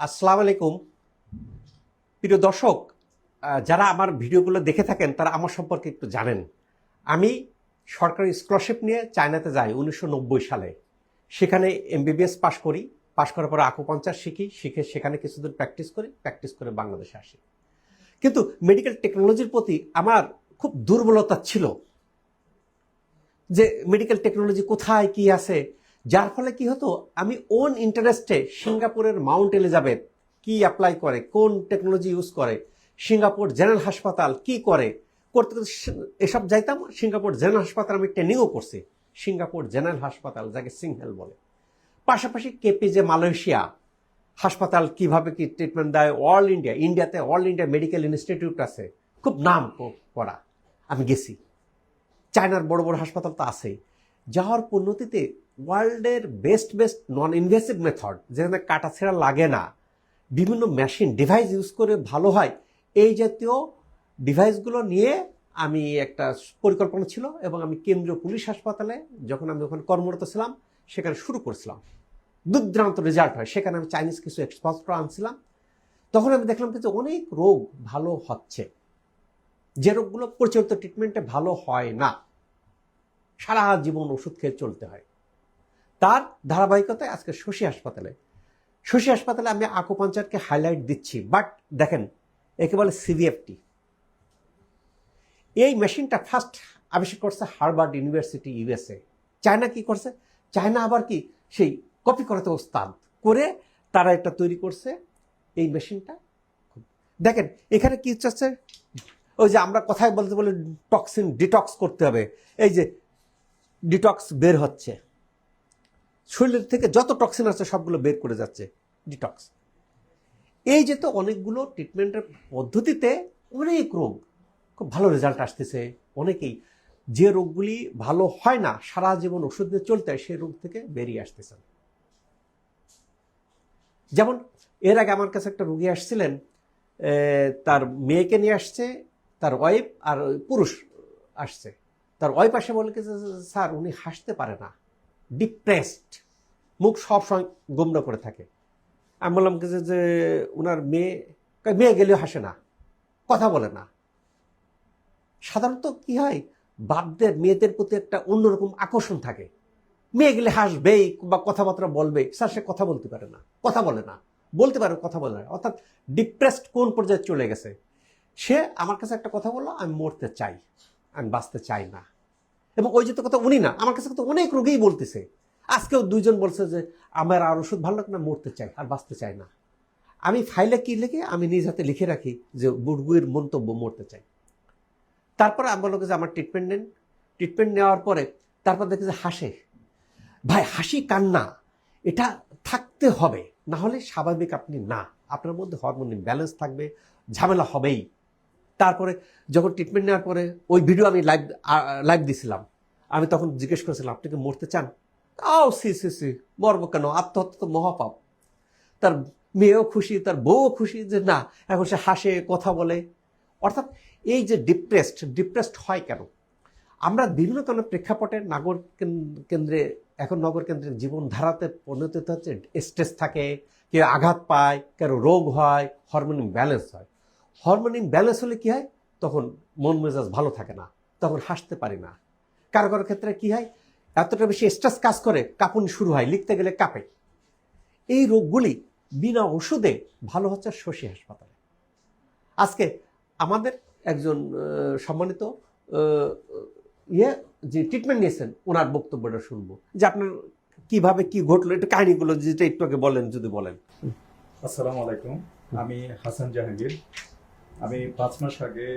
আসসালামু আলাইকুম। প্রিয় দর্শক যারা আমার ভিডিওগুলো দেখে থাকেন, তারা আমার সম্পর্কে একটু জানেন। আমি সরকারি স্কলারশিপ নিয়ে চায়নাতে যাই উনিশশো নব্বই সালে। সেখানে এমবিবিএস পাশ করি। পাশ করার পরে আকুপাঞ্চার শিখি, শিখে সেখানে কিছুদিন প্র্যাকটিস করি, প্র্যাকটিস করে বাংলাদেশে আসি। কিন্তু মেডিকেল টেকনোলজির প্রতি আমার খুব দুর্বলতা ছিল যে মেডিকেল টেকনোলজি কোথায়, কি আছে? যার ফলে কি হতো? আমি ওন ইন্টারেস্টে সিঙ্গাপুরের মাউন্ট এলিজাবেথ কি অ্যাপ্লাই করে? কোন টেকনোলজি ইউজ করে? সিঙ্গাপুর জেনারেল হাসপাতাল কি করে? করতে করতে এসব যাইতাম, সিঙ্গাপুর জেনারেল হাসপাতাল আমি ট্রেনিংও করছি। সিঙ্গাপুর জেনারেল হাসপাতাল, যাকে সিংহেল বলে। পাশাপাশি কেপিজে মালয়েশিয়া হাসপাতাল কীভাবে কি ট্রিটমেন্ট দেয়? অল ইন্ডিয়া ইন্ডিয়াতে অল ইন্ডিয়া মেডিকেল ইনস্টিটিউট আছে। খুব নাম করা। আমি গেছি। চায়নার বড় বড় হাসপাতাল তো আছেই। যাওয়ার পরিণতিতে ওয়ার্ল্ডের best best non invasive method যেখানে কাটা ছেঁড়া লাগে না, বিভিন্ন মেশিন ডিভাইস ইউজ করে ভালো হয়, এই জাতীয় ডিভাইসগুলো নিয়ে আমি একটা পরিকল্পনা ছিল এবং আমি কেন্দ্রীয় পুলিশ হাসপাতালে যখন আমি ওখানে কর্মরত ছিলাম, সেখানে শুরু করেছিলাম। দুর্দান্ত রেজাল্ট হয়। সেখানে আমি চাইনিজ কিছু এক্সপার্ট আনছিলাম। তখন আমি দেখলাম যে অনেক রোগ ভালো হচ্ছে। যে রোগগুলো প্রচলিত ট্রিটমেন্টে ভালো হয় না। সারা জীবন ওষুধ খেয়ে চলতে হয়। তার ধারাবাহিকতায় আজকে শশী হাসপাতালে। শশী হাসপাতালে আমি আকুপাঞ্চারকে হাইলাইট দিচ্ছি বাট দেখেন, একে বলে সিভিএফটি এই মেশিনটা ফার্স্ট আবিষ্কার করছে হার্ভার্ড ইউনিভার্সিটি ইউএসএ চায়না কি করছে? চায়না আবার কি? সেই কপি করাতে ওস্তাদ করে তারা এটা তৈরি করছে এই মেশিনটা দেখেন, এখানে কি হচ্ছে ওই যে আমরা কথায় বলতে বলে টক্সিন ডিটক্স করতে হবে। এই যে ডিটক্স বের হচ্ছে। শরীরের থেকে যত টক্সিন আছে সবগুলো বের করে যাচ্ছে ডিটক্স এই যে তো অনেকগুলো ট্রিটমেন্টের পদ্ধতিতে অনেক রোগ, খুব ভালো রেজাল্ট আসতেছে অনেকেই। যে রোগগুলি ভালো হয় না, সারা জীবন ওষুধ দিয়ে চলতে হয়, সেই রোগ থেকে বেরিয়ে আসতেছেন যেমন, এর আগে আমার কাছে একটা রোগী আসছিলেন তার মেয়েকে নিয়ে আসছে, তার ওয়াইফ আর পুরুষ আসছে। তার ওয়াইফ আসে বলে স্যার, উনি হাসতে পারে না। ডিপ্রেসড। মুখ সবসময় গোমরা করে থাকে। আমি বললাম যে, যে ওনার মেয়ে মেয়ে গেলেও হাসে না কথা বলে না। সাধারণত কি হয় বাপদের মেয়েদের প্রতি একটা অন্যরকম আকর্ষণ থাকে। মেয়ে গেলে হাসবেই বা কথাবার্তা বলবে স্যার সে কথা বলতে পারে না কথা বলে না বলতে পারে কথা বলে না। অর্থাৎ ডিপ্রেসড কোন পর্যায়ে চলে গেছে? সে আমার কাছে একটা কথা বলল আমি মরতে চাই আমি বাঁচতে চাই না। এবং ওই যে তো কথা উনি না, আমার কাছে তো অনেক রোগীই বলতেছে। আজকেও দুইজন বলছে যে, আমার আর ওষুধ ভালো লাগে না, মরতে চাই, আর বাঁচতে চাই না। আমি ফাইলে কি লিখে, আমি নিজ হাতে লিখে রাখি যে বুড়গুয়ের মন্তব্য, মরতে চাই। তারপরে আমি বলল যে, আমার ট্রিটমেন্ট নেন। ট্রিটমেন্ট নেওয়ার পরে তারপর দেখি যে, হাসে। ভাই, হাসি কান্না, এটা থাকতে হবে, না হলে স্বাভাবিক আপনি না। আপনার মধ্যে হরমোন ব্যালেন্স থাকবে, ঝামেলা হবেই। তারপরে যখন ট্রিটমেন্ট নেওয়ার পরে ওই ভিডিও আমি লাইভ লাইভ দিছিলাম। আমি তখন জিজ্ঞেস করেছিলাম, আপনি কি মরতে চান? আও, সি সি সি, মরবো কেন? আত্মহত্যা তো মহাপাপ। তার মেয়েও খুশি, তার বউও খুশি যে না, এখন সে হাসে, কথা বলে। অর্থাৎ এই যে ডিপ্রেসড ডিপ্রেসড হয় কেন? আমরা বিভিন্ন ধরনের প্রেক্ষাপটে নাগর কেন- কেন্দ্রে, এখন নগর কেন্দ্রের জীবনধারাতে পরিণত হচ্ছে স্ট্রেস থাকে, কেউ আঘাত পায়, কারও রোগ হয় হরমোন ব্যালেন্স হয়। হরমোন ব্যালেন্স হলে কি হয়? তখন মন মেজাজ ভালো থাকে না। তখন হাসতে পারি না। কারও কারও ক্ষেত্রে কি হয়? এতটা বেশি স্ট্রেস কাজ করে, কাঁপুনি শুরু হয়, লিখতে গেলে কাঁপে। এই রোগগুলি বিনা ওষুধে ভালো হচ্ছে শশী হাসপাতালে। আজকে আমাদের একজন সম্মানিত ইয়ে যে ট্রিটমেন্ট নিয়েছেন, ওনার বক্তব্যটা শুনব। যে আপনার কীভাবে কি ঘটলো, একটু কাহিনীগুলো যেটা একটু আগে বলেন, যদি বলেন। আসসালামু আলাইকুম। আমি হাসান জাহাঙ্গীর আমি পাঁচ মাস আগে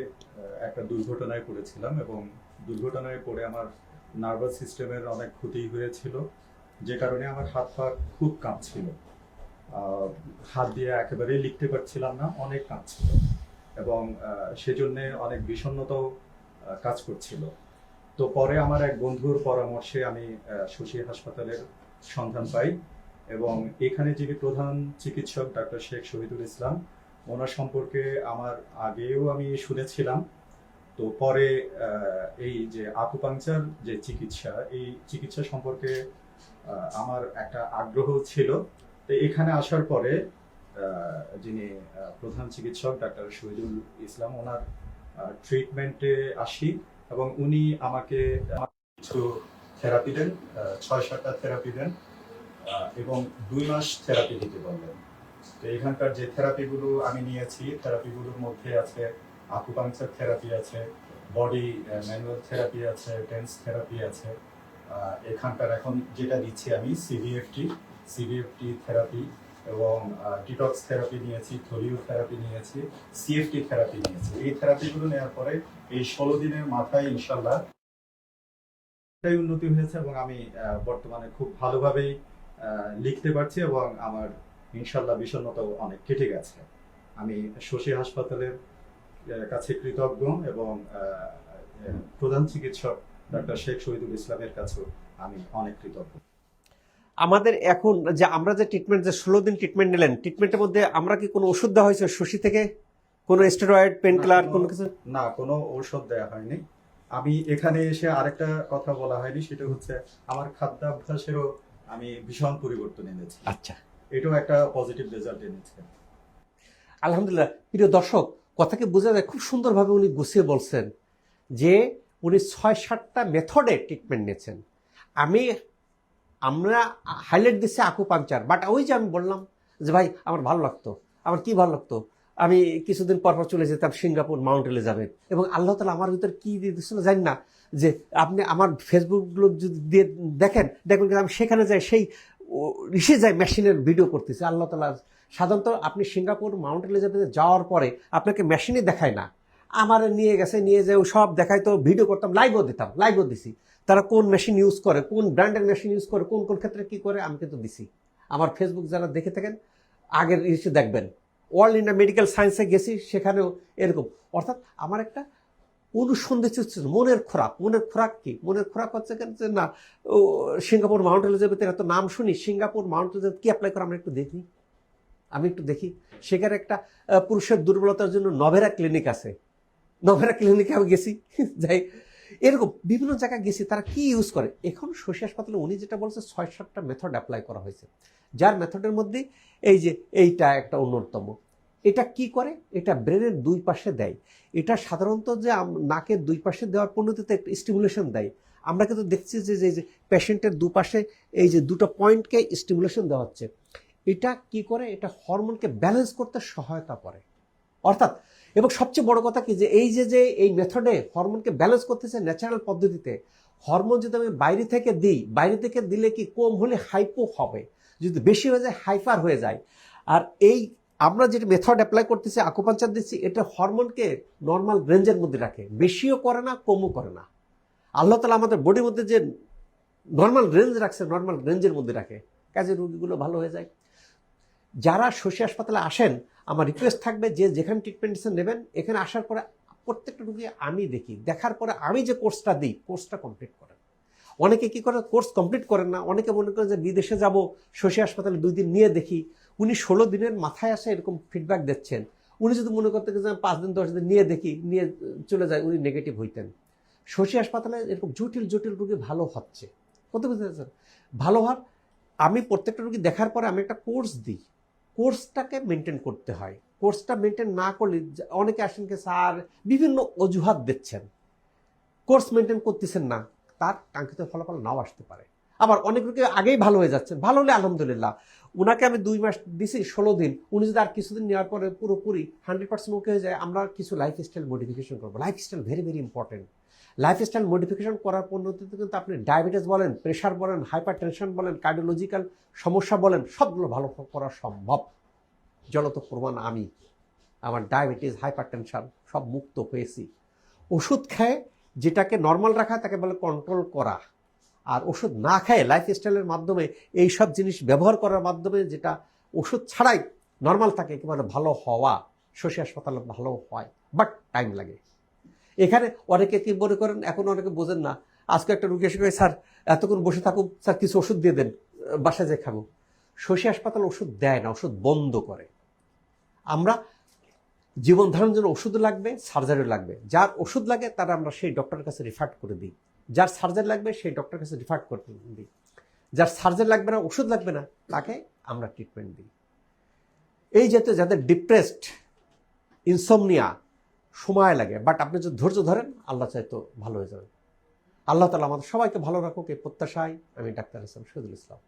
একটা দুর্ঘটনায় পড়েছিলাম এবং দুর্ঘটনায় পড়ে আমার নার্ভাস সিস্টেমের অনেক ক্ষতি হয়েছিল যে কারণে আমার হাত পা খুব কাঁপছিল। হাত দিয়ে একেবারেই লিখতে পারছিলাম না অনেক কাঁপছিল এবং সেজন্যে অনেক বিষণ্ণতাও আহ, কাজ করছিল। তো পরে আমার এক বন্ধুর পরামর্শে আমি শশী হাসপাতালের সন্ধান পাই এবং এখানে যিনি প্রধান চিকিৎসক ডাক্তার শেখ শহীদুল ইসলাম ওনার সম্পর্কে আমার আগেও আমি শুনেছিলাম। তো পরে এই যে আকুপাংচার যে চিকিৎসা, এই চিকিৎসা সম্পর্কে আমার একটা আগ্রহ ছিল। তো এখানে আসার পরে যিনি প্রধান চিকিৎসক ডাক্তার শহীদুল ইসলাম, ওনার ট্রিটমেন্টে আসি এবং উনি আমাকে কিছু থেরাপি দেন ছয় সাতটা থেরাপি দেন এবং দুই মাস থেরাপি দিতে বললেন। তো এখানকার যে থেরাপিগুলো আমি নিয়েছি থেরাপিগুলোর মধ্যে আছে আকুপাংচার থেরাপি আছে বডি ম্যানুয়াল থেরাপি আছে টেন্স থেরাপি আছে। এখানকার এখন যেটা দিচ্ছি আমি সিভিএফটি সিভিএফটি থেরাপি এবং ডিটক্স থেরাপি নিয়েছি থলিও থেরাপি নিয়েছি সিএফটি থেরাপি নিয়েছি। এই থেরাপিগুলো নেওয়ার পরে এই ষোলো দিনের মাথায় ইনশাল্লাহ উন্নতি হয়েছে এবং আমি বর্তমানে খুব ভালোভাবেই লিখতে পারছি এবং আমার ইনশাল্লাহ বিষণ্ণতাও অনেক কেটে গেছে। আমি শশী হাসপাতালের কাছে কৃতজ্ঞ এবং প্রধান চিকিৎসক ডাক্তার শেখ শহীদুল ইসলামের কাছেও আমি অনেক কৃতজ্ঞ। আমাদের এখন যে আমরা যে ট্রিটমেন্ট যে ষোলো দিন ট্রিটমেন্ট নিলেন ট্রিটমেন্টের মধ্যে আমরা কি কোনো ওষুধ দেওয়া হয়েছে শশী থেকে? কোনো স্টেরয়েড পেন কিলার কোনো- কোনো কিছু? না কোনো ঔষধ দেওয়া হয়নি। আমি এখানে এসে আরেকটা কথা বলা হয়নি সেটা হচ্ছে আমার খাদ্যাভ্যাসেরও আমি ভীষণ পরিবর্তন এনেছি। আচ্ছা। এটাও একটা পজিটিভ রেজাল্ট এনেছে আলহামদুলিল্লাহ, প্রিয় দর্শক, কথাকে বোঝা যায়, খুব সুন্দরভাবে উনি গুছিয়ে বলছেন যে উনি ছয় সাতটা মেথডে ট্রিটমেন্ট নিয়েছেন। আমি, আমরা হাইলাইট দিচ্ছি আকুপাংচার বাট ওই যে আমি বললাম যে ভাই, আমার ভালো লাগতো। আমার কি ভালো লাগতো? আমি কিছুদিন পর চলে যেতাম সিঙ্গাপুর মাউন্ট এলিজাবেথ, এবং আল্লাহ তালা আমার ভিতরে কি দিয়ে দিচ্ছিল জানি না, যে আপনি আমার ফেসবুকগুলো যদি দিয়ে দেখেন, দেখবেন আমি সেখানে যাই, সেই ইসে যাই মেশিনের ভিডিও করতেছে, আল্লাহ তালা সাধারণত আপনি সিঙ্গাপুর, মাউন্ট এলিজাবেথে যাওয়ার পরে আপনাকে মেশিনে দেখায় না। আমার নিয়ে গেছে, নিয়ে যে সব দেখায় তো ভিডিও করতাম লাইভও দিতাম লাইভও দিছি। তারা কোন মেশিন ইউজ করে, কোন ব্র্যান্ডের মেশিন ইউজ করে, কোন কোন ক্ষেত্রে কি করে, আমি কিন্তু দিছি। আমার ফেসবুক যারা দেখে থাকেন, আগের ইস্যু দেখবেন। ওয়ার্ল্ড ইন্ডিয়া মেডিকেল সায়েন্সে গেছি, সেখানেও এরকম। অর্থাৎ আমার একটা অনুসন্ধিত মনের খোরাক। মনের খোরাক কি? মনের খোরাক হচ্ছে কেন যে না, ও, সিঙ্গাপুর মাউন্ট এলিজাবেথের এত নাম শুনি, সিঙ্গাপুর মাউন্ট এলিজাবেথ কি অ্যাপ্লাই করে আমরা একটু দেখি। আমি একটু দেখি। সেখানে একটা পুরুষের দুর্বলতার জন্য নভেরা ক্লিনিক আছে। নভেরা ক্লিনিকে আমি গেছি। যাই, এরকম বিভিন্ন জায়গায় গেছি, তারা কি ইউজ করে? এখন শশী হাসপাতালে উনি যেটা বলছে, ছয় সাতটা মেথড অ্যাপ্লাই করা হয়েছে। যার মেথডের মধ্যে এই যে, এইটা একটা অন্যতম। এটা কি করে? এটা ব্রেনের দুই পাশে দেয়। এটা সাধারণত যে নাকের দুই পাশে দেওয়ার পণ্যতিতে একটা স্টিমুলেশন দেয়। আমরা কিন্তু দেখছি যে যে পেশেন্টের দুপাশে এই যে দুটো পয়েন্টকে স্টিমুলেশন দেওয়া হচ্ছে। এটা কি করে? এটা হরমোনকে ব্যালেন্স করতে সহায়তা করে। অর্থাৎ, এবং সবচেয়ে বড় কথা কি যে, এই যে যে এই মেথডে হরমোনকে ব্যালেন্স করতেছে ন্যাচারাল পদ্ধতিতে হরমোন যদি আমি বাইরে থেকে দিই, বাইরে থেকে দিলে কি কম হলে হাইপো হবে। যদি বেশি হয়ে যায় হাইপার হয়ে যায়। আর এই আমরা যেটা মেথড অ্যাপ্লাই করতেছি আকুপাঞ্চার দিচ্ছি এটা হরমোনকে নর্মাল রেঞ্জের মধ্যে রাখে। বেশিও করে না, কমও করে না। আল্লাহ তালা আমাদের বডির মধ্যে যে নর্মাল রেঞ্জ রাখছে নর্মাল রেঞ্জের মধ্যে রাখে। কাজে রোগীগুলো ভালো হয়ে যায়। যারা শশী হাসপাতালে আসেন, আমার রিকোয়েস্ট থাকবে যে যেখানে ট্রিটমেন্ট নেবেন, এখানে আসার পরে প্রত্যেকটা রুগী আমি দেখি। দেখার পরে আমি যে কোর্সটা দিই কোর্সটা কমপ্লিট করেন। অনেকে কি করে কোর্স কমপ্লিট করেন না। অনেকে মনে করে যে বিদেশে যাব, শশী হাসপাতালে দুই দিন নিয়ে দেখি। উনি ষোলো দিনের মাথায় আসে এরকম ফিডব্যাক দিচ্ছেন। উনি যদি মনে করতে আমি পাঁচ দিন, দশ দিন নিয়ে দেখি, নিয়ে চলে যায়, উনি নেগেটিভ হইতেন। শশী হাসপাতালে এরকম জটিল জটিল রোগী ভালো হচ্ছে। কত বুঝতে পারছেন? ভালো হওয়ার, আমি প্রত্যেকটা রুগী দেখার পরে আমি একটা কোর্স দিই। কোর্সটাকে মেনটেন করতে হয়। কোর্সটা মেনটেন না করলে অনেকে আসেন কি, স্যার, বিভিন্ন অজুহাত দিচ্ছেন। কোর্স মেনটেন করতেছেন না। তার কাঙ্ক্ষিত ফলাফল নাও আসতে পারে। আবার অনেক রোগী আগেই ভালো হয়ে যাচ্ছেন। ভালো হলে আলহামদুলিল্লাহ। উনাকে আমি দুই মাস দিছি, ষোলো দিন। উনি যদি আর কিছুদিন নেওয়ার পরে পুরোপুরি হান্ড্রেড পার্সেন্ট ওকে হয়ে যায়, আমরা কিছু লাইফস্টাইল মডিফিকেশন করব। Lifestyle very very important lifestyle modification করার পদ্ধতিতে কিন্তু আপনি ডায়াবেটিস বলেন প্রেশার বলেন হাইপার টেনশন বলেন কার্ডিওলজিক্যাল সমস্যা বলেন, সবগুলো ভালো করা সম্ভব। জলত প্রমাণ আমি। আমার ডায়াবেটিস হাইপার টেনশন সব মুক্ত হয়েছি। ওষুধ খায়, যেটাকে নর্মাল রাখা তাকে বলে কন্ট্রোল করা। আর ওষুধ না খায় লাইফস্টাইলের মাধ্যমে এই সব জিনিস ব্যবহার করার মাধ্যমে যেটা ওষুধ ছাড়াই নর্মাল থাকে, একেবারে ভালো হওয়া, শশী হাসপাতালে ভালো হয় বাট টাইম লাগে। এখানে অনেকে কি মনে করেন, এখন অনেকে বোঝেন না, আজকে একটা রুগী এসে স্যার, এতক্ষণ বসে থাকুক স্যার, কিছু ওষুধ দিয়ে দেন, বাসায় যে খাব। শশী হাসপাতাল ওষুধ দেয় না, ওষুধ বন্ধ করে। আমরা জীবন ধারণের জন্য ওষুধ লাগবে সার্জারি লাগবে। যার ওষুধ লাগে, তারা আমরা সেই ডক্টরের কাছে রিফার করে দিই। যার সার্জারি লাগবে, সেই ডক্টর কাছে রিফার করতে দিই যার সার্জারি লাগবে না, ওষুধ লাগবে না, তাকে আমরা ট্রিটমেন্ট দিই। এই যাতে যাদের ডিপ্রেসড ইনসোমনিয়া সময় লাগে বাট আপনি যদি ধৈর্য ধরেন, আল্লাহ চাইতো ভালো হয়ে যাবে। আল্লাহ তালা আমাদের সবাইকে ভালো রাখুক, এই প্রত্যাশায় আমি ডাক্তার হাসান শহীদুল ইসলাম।